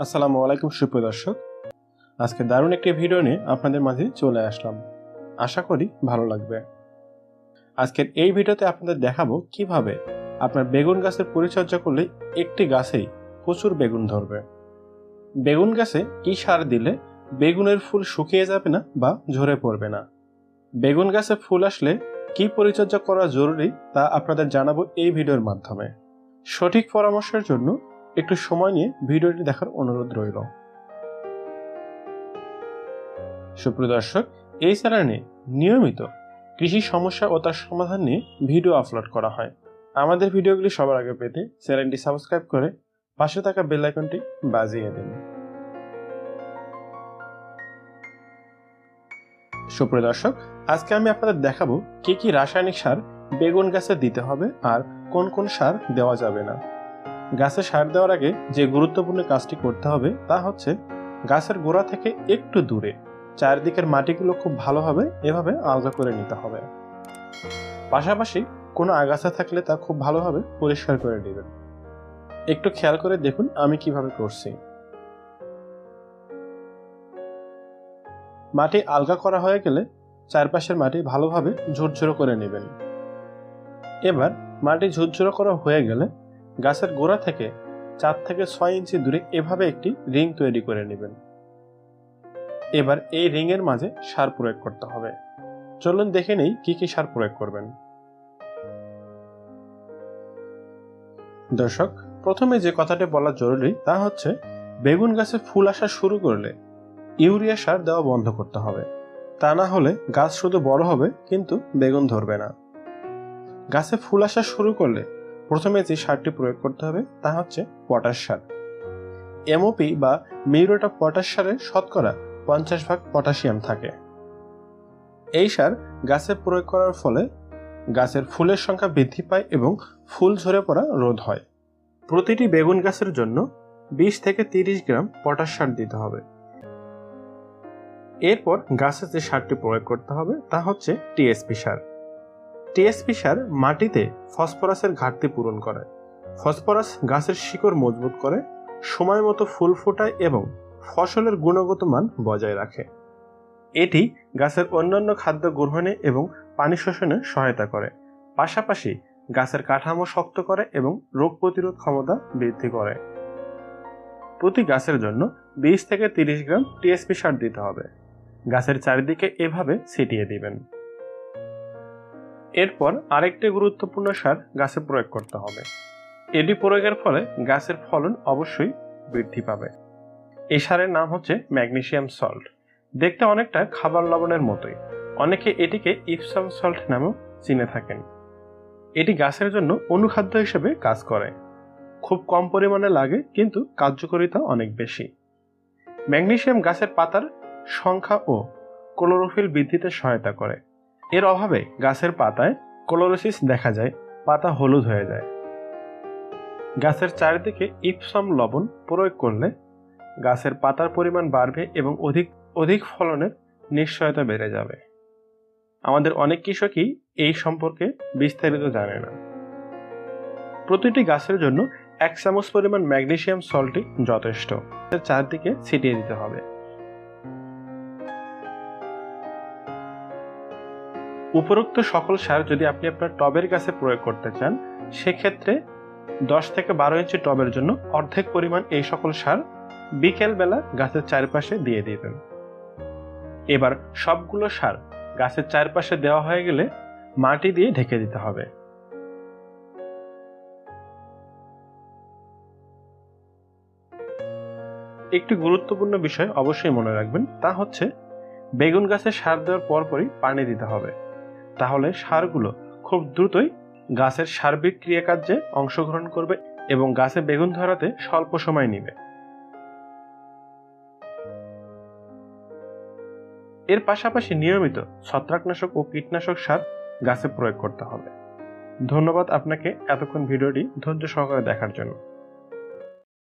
আসসালামু আলাইকুম, সুপ্রিয় দর্শক। আজকে দারুণ একটি ভিডিও নিয়ে আপনাদের মাঝে চলে আসলাম। আশা করি ভালো লাগবে। আজকের এই ভিডিওতে আপনাদের দেখাবো কীভাবে আপনার বেগুন গাছের পরিচর্যা করলে একটি গাছেই প্রচুর বেগুন ধরবে। বেগুন গাছে কি সার দিলে বেগুনের ফুল শুকিয়ে যাবে না বা ঝরে পড়বে না? বেগুন গাছে ফুল আসলে কি পরিচর্যা করা জরুরি তা আপনাদের জানাব এই ভিডিওর মাধ্যমে। সঠিক পরামর্শের জন্য একটু সময় নিয়ে ভিডিওটি দেখার অনুরোধ রইল। সুপ্রিয় দর্শক, এই চ্যানেলে নিয়মিত কৃষি সমস্যা ও তার সমাধান নিয়ে ভিডিও আপলোড করা হয়। আমাদের ভিডিওগুলি সবার আগে পেতে চ্যানেলটি সাবস্ক্রাইব করে পাশে থাকা বেল আইকনটি বাজিয়ে দিন। সুপ্রিয় দর্শক, আজকে আমি আপনাদের দেখাবো কি কি রাসায়নিক সার বেগুন গাছে দিতে হবে আর কোন কোন সার দেওয়া যাবে না। গাছে সার দেওয়ার আগে যে গুরুত্বপূর্ণ কাজটি করতে হবে তা হচ্ছে গাছের গোড়া থেকে একটু দূরে। চারদিকের মাটিগুলো খুব ভালোভাবে এভাবে আলগা করে নিতে হবে। পাশাপাশি কোনো আগাছা থাকলে তা খুব ভালোভাবে পরিষ্কার করে নেবেন। একটু খেয়াল করে দেখুন আমি কীভাবে করছি। মাটি আলগা করা হয়ে গেলে চারপাশের মাটি ভালোভাবে ঝুরঝুরো করে নেবেন। এবার মাটি ঝুরঝুরো করা হয়ে গেলে গাছের গোড়া থেকে চার থেকে ছয় ইঞ্চি দূরে এভাবে একটি রিং তৈরি করে নেবেন। এবার এই রিং এর মাঝে সার প্রয়োগ করতে হবে। চলুন দেখে নেই কি কি সার প্রয়োগ করবেন। দর্শক, প্রথমে যে কথাটি বলা জরুরি তা হচ্ছে, বেগুন গাছে ফুল আসা শুরু করলে ইউরিয়া সার দেওয়া বন্ধ করতে হবে। তা না হলে গাছ শুধু বড় হবে, কিন্তু বেগুন ধরবে না। গাছে ফুল আসা শুরু করলে প্রথমে যে সারটি প্রয়োগ করতে হবে, তা হচ্ছে পটাশ সার। এমওপি বা মিউরেট অফ পটাশ সারের শতকরা পঞ্চাশ ভাগ পটাশিয়াম থাকে। এই সার গাছে প্রয়োগ করার ফলে গাছের ফুলের সংখ্যা বৃদ্ধি পায় এবং ফুল ঝরে পড়া রোধ হয়। প্রতিটি বেগুন গাছের জন্য বিশ থেকে তিরিশ গ্রাম পটাশ সার দিতে হবে। এরপর গাছে যে সারটি প্রয়োগ করতে হবে, তা হচ্ছে টিএসপি সার। টিএসপি সার মাটিতে ফসফরাসের ঘাটতি পূরণ করে। ফসফরাস গাছের শিকড় মজবুত করে, সময় মতো ফুল ফোটায় এবং ফসলের গুণগত মান বজায় রাখে। এটি গাছের অন্যান্য খাদ্য গ্রহণে এবং পানি শোষণে সহায়তা করে। পাশাপাশি গাছের কাঠামো শক্ত করে এবং রোগ প্রতিরোধ ক্ষমতা বৃদ্ধি করে। প্রতি গাছের জন্য বিশ থেকে তিরিশ গ্রাম টিএসপি সার দিতে হবে। গাছের চারিদিকে এভাবে ছিটিয়ে দিবেন। এরপর আরেকটি গুরুত্বপূর্ণ সার গাছে প্রয়োগ করতে হবে। এটি প্রয়োগের ফলে গাছের ফলন অবশ্যই বৃদ্ধি পাবে। এই সারের নাম হচ্ছে ম্যাগনেশিয়াম সল্ট। দেখতে অনেকটা খাবার লবণের মতোই। অনেকে এটিকে ইপসাম সল্ট নামেও চিনে থাকেন। এটি গাছের জন্য অনুখাদ্য হিসেবে কাজ করে। খুব কম পরিমাণে লাগে, কিন্তু কার্যকারিতা অনেক বেশি। ম্যাগনেসিয়াম গাছের পাতার সংখ্যা ও ক্লোরোফিল বৃদ্ধিতে সহায়তা করে। এর অভাবে গাছের পাতায় ক্লোরোসিস দেখা যায়, পাতা হলুদ হয়ে যায়। গাছের চারিদিকে ইপসাম লবণ প্রয়োগ করলে গাছের পাতার পরিমাণ বাড়বে এবং অধিক অধিক ফলনের নিশ্চয়তা বেড়ে যাবে। আমাদের অনেক কৃষকই এই সম্পর্কে বিস্তারিত জানে না। প্রতিটি গাছের জন্য এক চামচ পরিমাণ ম্যাগনেশিয়াম সল্টই যথেষ্ট। চারদিকে ছিটিয়ে দিতে হবে। উপরোক্ত সকল সার যদি আপনি আপনার টবের গাছে প্রয়োগ করতে চান, সেক্ষেত্রে দশ থেকে বারো ইঞ্চি টবের জন্য অর্ধেক পরিমাণ এই সকল সার বিকেল বেলা গাছের চারপাশে দিয়ে দিবেন। এবার সবগুলো সার গাছের চারপাশে দেওয়া হয়ে গেলে মাটি দিয়ে ঢেকে দিতে হবে। একটি গুরুত্বপূর্ণ বিষয় অবশ্যই মনে রাখবেন, তা হচ্ছে বেগুন গাছে সার দেওয়ার পরপরই পানি দিতে হবে। তাহলে সারগুলো খুব দ্রুতই গাছের সার্বিক ক্রিয়াকার্যে অংশগ্রহণ করবে এবং গাছে বেগুন ধরাতে স্বল্প সময় নেবে। এর পাশাপাশি নিয়মিত ছত্রাকনাশক ও কীটনাশক সার গাছে প্রয়োগ করতে হবে। ধন্যবাদ আপনাকে এতক্ষণ ভিডিওটি ধৈর্য সহকারে দেখার জন্য।